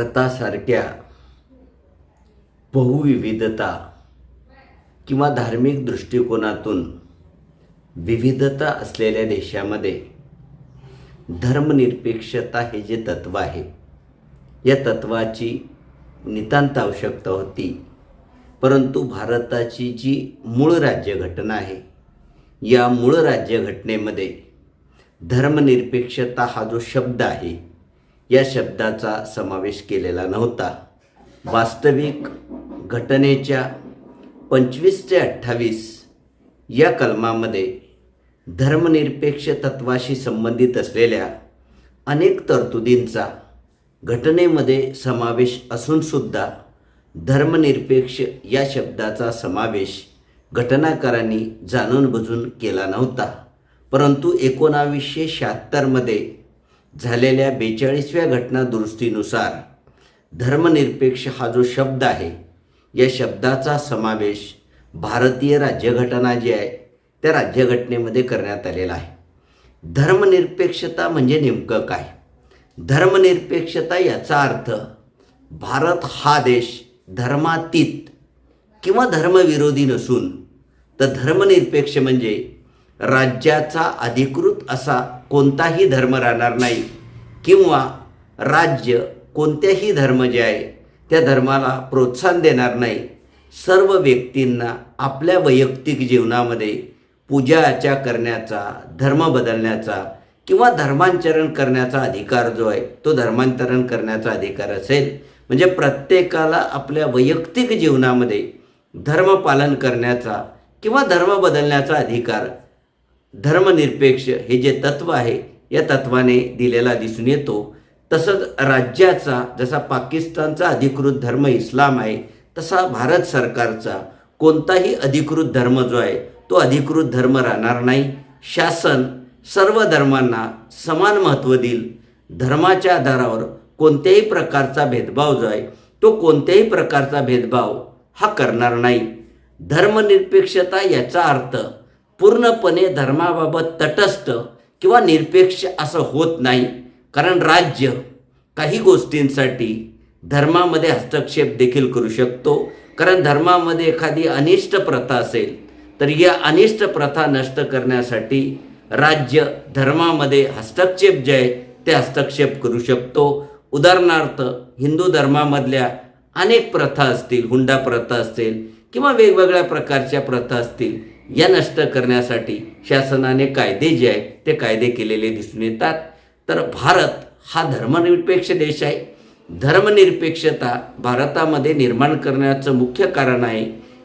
भारतासारख्या बहुविविधता किंवा धार्मिक दृष्टिकोनातून विविधता असलेल्या देशामध्ये धर्मनिरपेक्षता हे जे तत्त्व आहे या तत्त्वाची नितांत आवश्यकता होती. परंतु भारताची जी मूळ राज्यघटना आहे या मूळ राज्यघटनेमध्ये धर्मनिरपेक्षता हा जो शब्द आहे या शब्दाचा समावेश केलेला नव्हता. वास्तविक घटनेच्या पंचवीस ते अठ्ठावीस या कलमामध्ये धर्मनिरपेक्ष तत्वाशी संबंधित असलेल्या अनेक तरतुदींचा घटनेमध्ये समावेश असूनसुद्धा धर्मनिरपेक्ष या शब्दाचा समावेश घटनाकारांनी जाणून बुजून केला नव्हता. परंतु एकोणावीसशे शहात्तरमध्ये झालेल्या बेचाळीसव्या घटना दुरुस्तीनुसार धर्मनिरपेक्ष हा जो शब्द आहे या शब्दाचा समावेश भारतीय राज्यघटना जी आहे त्या राज्यघटनेमध्ये करण्यात आलेला आहे. धर्मनिरपेक्षता म्हणजे नेमकं काय? धर्मनिरपेक्षता याचा अर्थ भारत हा देश धर्मातीत किंवा धर्मविरोधी नसून तर धर्मनिरपेक्ष म्हणजे राज्याचा अधिकृत असा कोणताही धर्म राहणार नाही. किंवा राज्य कोणत्याही धर्म जे आहे त्या धर्माला प्रोत्साहन देणार नाही. सर्व व्यक्तींना आपल्या वैयक्तिक जीवनामध्ये पूजा अर्चा करण्याचा धर्म बदलण्याचा किंवा धर्मांतरण करण्याचा अधिकार जो आहे तो धर्मांतरण करण्याचा अधिकार असेल. म्हणजे प्रत्येकाला आपल्या वैयक्तिक जीवनामध्ये धर्म पालन करण्याचा किंवा धर्म बदलण्याचा अधिकार धर्मनिरपेक्ष हे जे तत्व आहे या तत्वाने दिलेला दिसून येतो. तसंच राज्याचा जसा पाकिस्तानचा अधिकृत धर्म इस्लाम आहे तसा भारत सरकारचा कोणताही अधिकृत धर्म जो आहे तो अधिकृत धर्म राहणार नाही. शासन सर्व धर्मांना समान महत्त्व देईल. धर्माच्या आधारावर कोणत्याही प्रकारचा भेदभाव जो आहे तो कोणत्याही प्रकारचा भेदभाव हा करणार नाही. धर्मनिरपेक्षता याचा अर्थ पूर्णपणे धर्माबाबत तटस्थ किंवा निरपेक्ष असं होत नाही. कारण राज्य काही गोष्टींसाठी धर्मामध्ये हस्तक्षेप देखील करू शकतो. कारण धर्मामध्ये एखादी अनिष्ट प्रथा असेल तर या अनिष्ट प्रथा नष्ट करण्यासाठी राज्य धर्मामध्ये हस्तक्षेप जे आहे ते हस्तक्षेप करू शकतो. उदाहरणार्थ हिंदू धर्मामधल्या अनेक प्रथा असतील हुंडा प्रथा असतील किंवा वेगवेगळ्या प्रकारच्या प्रथा असतील या नष्ट करण्यासाठी शासनाने कायदे जे आहेत ते कायदे केलेले दिसून येतात. तर भारत हा धर्मनिरपेक्ष देश आहे. धर्मनिरपेक्षता भारतामध्ये निर्माण करण्याचं मुख्य कारण आहे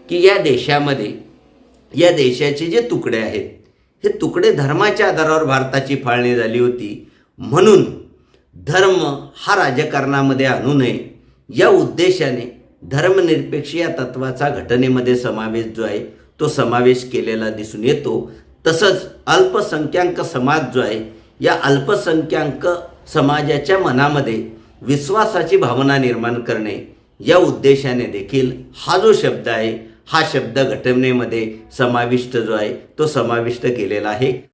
की या देशामध्ये या देशाचे जे तुकडे आहेत हे तुकडे धर्माच्या आधारावर भारताची फाळणी झाली होती. म्हणून धर्म हा राजकारणामध्ये आणू नये या उद्देशाने धर्मनिरपेक्ष या तत्वाचा घटनेमध्ये समावेश जो आहे तो समावेश केलेला दिसून येतो. तसंच अल्पसंख्याक समाज जो आहे या अल्पसंख्याक समाजाच्या मनामध्ये विश्वासाची भावना निर्माण करणे या उद्देशाने देखील हा जो शब्द आहे हा शब्द घटनेमध्ये समाविष्ट जो आहे तो समाविष्ट केलेला आहे.